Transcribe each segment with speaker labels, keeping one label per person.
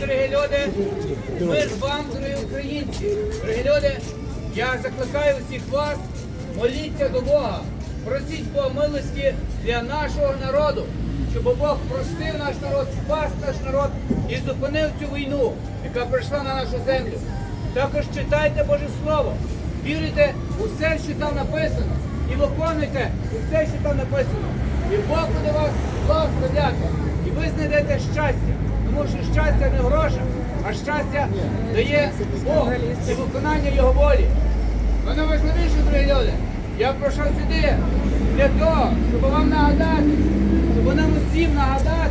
Speaker 1: Дорогі люди, мир вам, дорогі українці. Дорогі люди, я закликаю всіх вас, моліться до Бога. Просіть Бога милості для нашого народу, щоб Бог простив наш народ, спас наш народ і зупинив цю війну, яка прийшла на нашу землю. Також читайте Боже Слово, вірите у все, що там написано, і виконуйте усе, що там написано. І Бог буде вас благословляти, і ви знайдете щастя. Тому що щастя не в грошах, а щастя дає Бог і виконання Його волі. Воно важливіше, дорогі люди. Я прийшов сюди для того, щоб вам нагадати, щоб нам усім нагадати,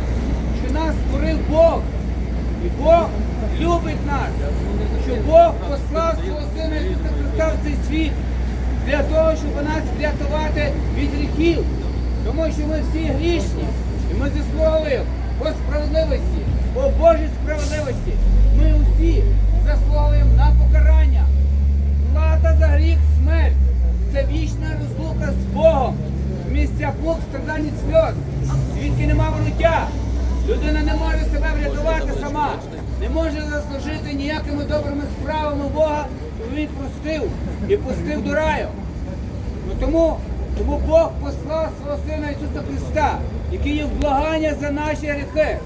Speaker 1: що нас створив Бог. І Бог любить нас, що Бог послав свого Сина Ісуса Христа в цей світ для того, щоб нас врятувати від гріхів. Тому що ми всі грішні, і ми заслуговуємо по справедливості, по Божій справедливості. Ми усі заслуговуємо на покарання. Плата за гріх смерть. Це вічна розлука з Богом. В місцях мук страдань і сльоз. Звідки нема вороття. Людина не може себе врятувати сама, не може заслужити ніякими добрими справами Бога, щоб він простив і пустив до раю. Ну, тому, тому Бог послав свого Сина Ісуса Христа, який є вблагання за наші гріхи.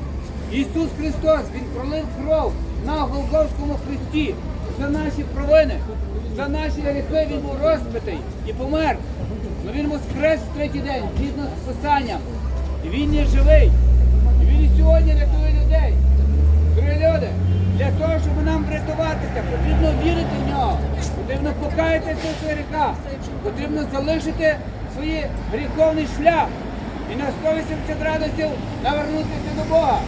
Speaker 1: Ісус Христос, Він пролив кров на Голгофському хресті за наші провини, за наші гріхи Він був розбитий і помер. Ну Він воскрес в третій день, згідно з Писанням. І Він є живий. І Він і сьогодні рятує людей. Дорогі люди, для того, щоб нам врятуватися, потрібно вірити в нього, потрібно покаятися в гріхах, потрібно залишити свій гріховний шлях. І на 180 градусів навернутися до Бога.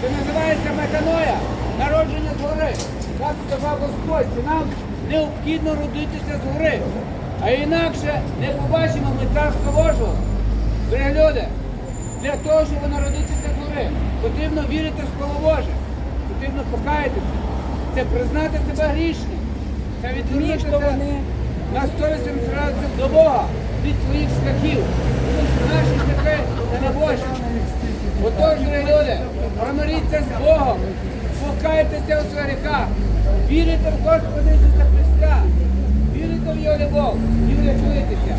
Speaker 1: Це називається метаноя, народження згори. Так сказав Господь, що нам необхідно родитися згори, а інакше не побачимо ми царство Божого. Дорогі люди, для того, щоб народитися згори, потрібно вірити в Слово Боже, потрібно покаятися, це признати себе грішним, це відвернутися на 180 градусів до Бога від своїх шляхів. Наші шляхи не Божі. Отож, люди, промиріться з Богом, покайтеся у гріхах, вірите в Господа Ісуса Христа, вірите в Його любов. І врятуєтеся.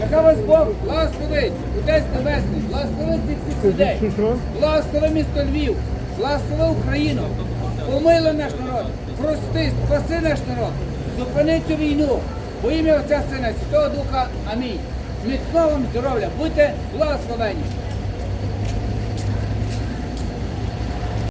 Speaker 1: Яка вас Бог? Благословить, Отець Небесний, благослови всіх людей, благослови місто Львів, благослови Україну, помилуй наш народ, прости, спаси наш народ, зупини цю війну, во ім'я Отця Сина, Святого Духа, Амінь. Міцного вам здоров'я, будьте благословені.